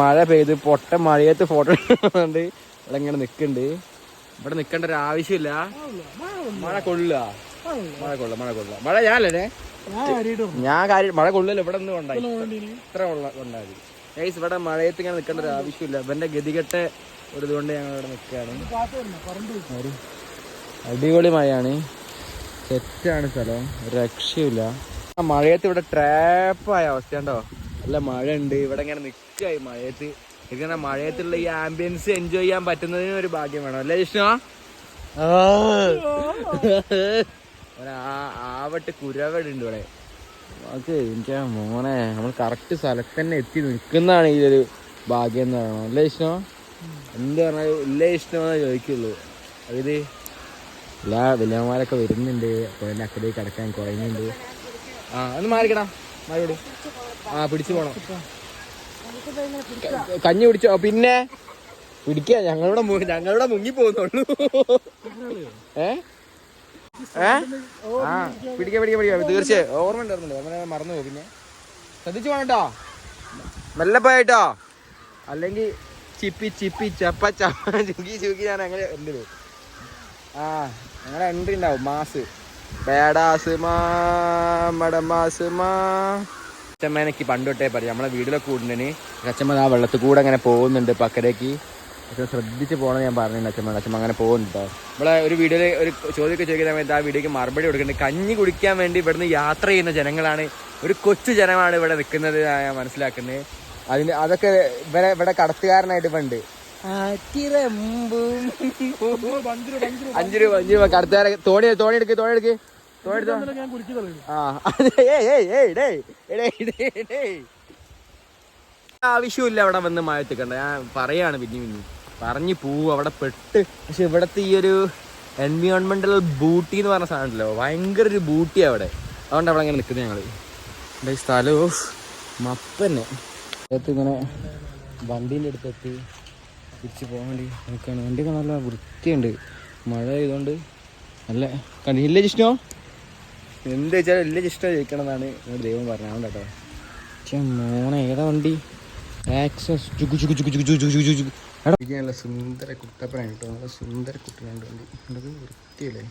മഴ പെയ്ത് പൊട്ട മഴയത്ത് ഫോട്ടോ എടുക്കുന്നുണ്ട്. ഇവിടെ ഇങ്ങനെ നിൽക്കുന്നുണ്ട് ഇവിടെ നിൽക്കേണ്ട ഒരു ആവശ്യമില്ല. മഴ കൊള്ളില്ല മഴ കൊള്ള മഴ കൊള്ള മഴ ഞാനല്ലേ ഞാൻ കാര്യം മഴ കൊള്ളില്ല ഇവിടെ നിന്ന് കൊണ്ടായി. ഇത്ര കൊള്ള കൊണ്ടായി. ഗൈസ് ഇവിടെ മഴയത്ത് ഇങ്ങനെ നിൽക്കേണ്ട ഒരു ആവശ്യമില്ല. ഇവന്റെ ഗതികെട്ട ഒരു ഇതുകൊണ്ട് ഞങ്ങൾ ഇവിടെ നിൽക്കുകയാണ് അടിപൊളി മഴയാണ്. തെറ്റാണ് സ്ഥലം. രക്ഷയില്ല. മഴയത്ത് ഇവിടെ ട്രാപ്പായ അവസ്ഥ ഉണ്ടോ നല്ല മഴ ഉണ്ട് ഇവിടെ ഇങ്ങനെ നിൽക്കായി മഴയത്ത്. ഇങ്ങനെ മഴയത്തുള്ള ഈ ആംബിയൻസ് എൻജോയ് ചെയ്യാൻ പറ്റുന്നതിന് ഒരു ഭാഗ്യം വേണം. അല്ലേ വിഷ്ണു ആവട്ടെ കുരവടുണ്ട് ഇവിടെ. നമുക്ക് എനിക്ക് മോനെ നമ്മൾ കറക്റ്റ് സ്ഥലത്ത് തന്നെ എത്തി നിൽക്കുന്നതാണ് ഈ ഒരു ഭാഗ്യം എന്ന് പറയണം അല്ലേ വിഷ്ണു എന്ത് പറഞ്ഞാൽ ഇല്ലേ ഇഷ്ടമെന്ന് ചോദിക്കുള്ളൂ. അതായത് എല്ലാ വില്ലന്മാരൊക്കെ വരുന്നുണ്ട്. അപ്പോൾ എന്റെ അക്കലേക്ക് കിടക്കാൻ കുറയുന്നുണ്ട്. ആ ഒന്ന് മാറിക്കടാ. മാറിയോട്. ആ പിടിച്ചു പോണം. കഞ്ഞി പിടിച്ചോ പിന്നെ പിടിക്ക. ഞങ്ങളുടെ മു- ഞങ്ങളുടെ മുങ്ങി പോകുന്നുള്ളൂ. ഏ? ഏ? ആ പിടിക്ക പിടിക്ക പിടിക്ക. തീർച്ചയായും. ഓർമ്മ ഉണ്ടായിരുന്നല്ലോ? അങ്ങനെ മറന്നു പോകും പിന്നെ. ശ്രദ്ധിച്ചു പോണട്ടോ മെല്ലെ പോയിട്ടോ അല്ലെങ്കിൽ ചിപ്പി ചിപ്പി ചപ്പ ചപ്പ ചുക്കി ചുക്കി ഞാൻ അങ്ങനെ എന്ത് ആ ഞങ്ങളെ എൻട്രി ഉണ്ടാവും. മാസ്. ബേഡാസ് മാസ് മാ. പണ്ട് തൊട്ടേ പറയും. നമ്മളെ വീടിലൊക്കെ കൂടുന്നതിന് അച്ഛമ്മ ആ വെള്ളത്തിൽ കൂടെ അങ്ങനെ പോകുന്നുണ്ട് പക്കരയ്ക്ക് പക്ഷെ ശ്രദ്ധിച്ച് പോകണം ഞാൻ പറഞ്ഞിട്ടുണ്ട് അച്ഛമ്മ. അച്ഛമ്മ അങ്ങനെ പോകുന്നുണ്ട് നമ്മളെ ഒരു വീഡിയോയിൽ ഒരു ചോദ്യമൊക്കെ ചോദിക്കുന്ന സമയത്ത് ആ വീഡിയോക്ക് മറുപടി കൊടുക്കുന്നുണ്ട്. കഞ്ഞി കുടിക്കാൻ വേണ്ടി ഇവിടുന്ന് യാത്ര ചെയ്യുന്ന ജനങ്ങളാണ്. ഒരു കൊച്ചു ജനമാണ് ഇവിടെ നിൽക്കുന്നത് ഞാൻ മനസ്സിലാക്കുന്നത്. അതിന് അതൊക്കെ ഇവരെ ഇവിടെ കടത്തുകാരനായിട്ട് പണ്ട് അഞ്ചു രൂപ അഞ്ചു രൂപ. കടത്തുകാരെ തോണി തോണി എടുക്ക് തോണി എടുക്ക്. ആവശ്യമില്ല അവിടെ വന്ന് മായത്തിക്കണ്ട. ഞാൻ പറയാണ് പിന്നെ പിന്നെ പറഞ്ഞു പോവും അവിടെ പെട്ട്. പക്ഷെ ഇവിടത്തെ ഈ ഒരു എൻവിയോൺമെന്റൽ ബൂട്ടി എന്ന് പറഞ്ഞ സാധനമല്ലോ ഭയങ്കര ഒരു ബൂട്ടി അവിടെ. അതുകൊണ്ട് അവിടെ അങ്ങനെ നിൽക്കുന്നത് ഞങ്ങൾ. എന്റെ ഈ സ്ഥലവും മപ്പന്നെ. അടുത്ത് ഇങ്ങനെ വണ്ടീന്റെ അടുത്തെത്തി തിരിച്ച് പോകാൻ വേണ്ടി നിൽക്കുകയാണ്. വണ്ടിയൊക്കെ നല്ല വൃത്തിയുണ്ട്. മഴ ആയതുകൊണ്ട് നല്ല കണ്ടില്ലേ ജിഷ്ണോ? എന്ത് വെച്ചാൽ എല്ലാം ഇഷ്ടം ജയിക്കണം എന്നാണ് ദൈവം പറഞ്ഞത്. കേട്ടോ. പക്ഷേ ഏതാ വണ്ടി? ആക്സസ് സുന്ദര കുട്ടപ്പനായിട്ടോ നല്ല സുന്ദര കുട്ടനാണ് വണ്ടി. വൃത്തിയല്ലേ.